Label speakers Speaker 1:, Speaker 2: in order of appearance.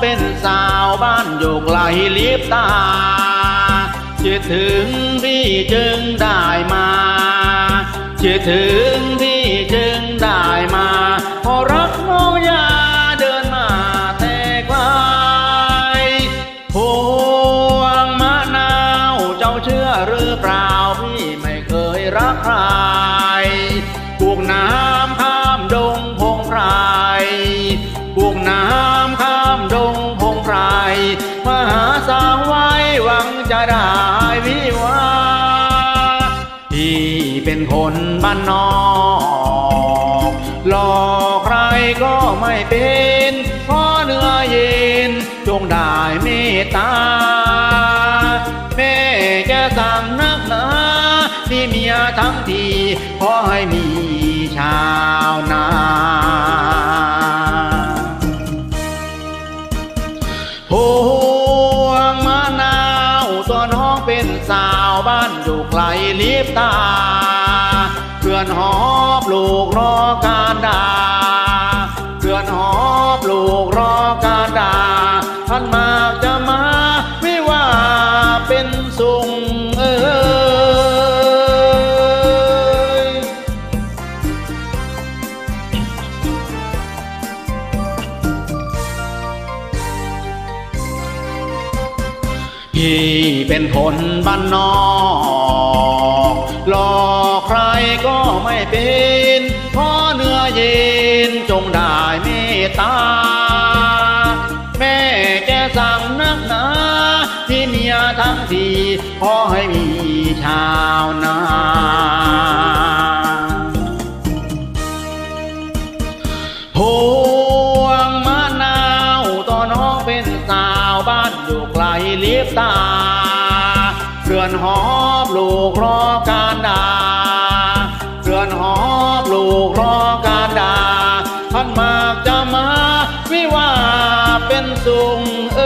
Speaker 1: เป็นสาวบ้านอยู่ไกลลิบตาคิดถึงพี่จึงได้มาคิดถึงพี่จึงได้มาพอรักน้องยาเดินมาแต่ไกลพวงมะนาวเจ้าเชื่อหรือเปล่าพี่ไม่เคยรักใคร ได้วิวาพี่เป็นคนบ้านนอกหลอกใครก็ไม่เป็นเพราะเนื้อเย็นจงได้เมตตา แม่จะสั่งนักหนาที่เมียทั้งทีขอให้มีชาวนา บ้านอยู่ไกลลิบตา เพื่อนหอบลูกรอการดาเพื่อนหอบลูกรอการดาท่านมาจะมาวิว่าเป็นสุงเออ พี่เป็นคนบ้านนอกหลอกใครก็ไม่เป็นพราะเนื้อเย็นจงได้เมตตา แม่แกสั่งนักหนาที่เมียทั้งทีขอให้มีชาวนาพวงมะนาวตัวน้องเป็นสาวบ้านอยู่ บตาเรือนหอบลูกรอการดาเรือนหอบลูกรอการดาท่านมากจะมาวิว่าเป็นสุงเ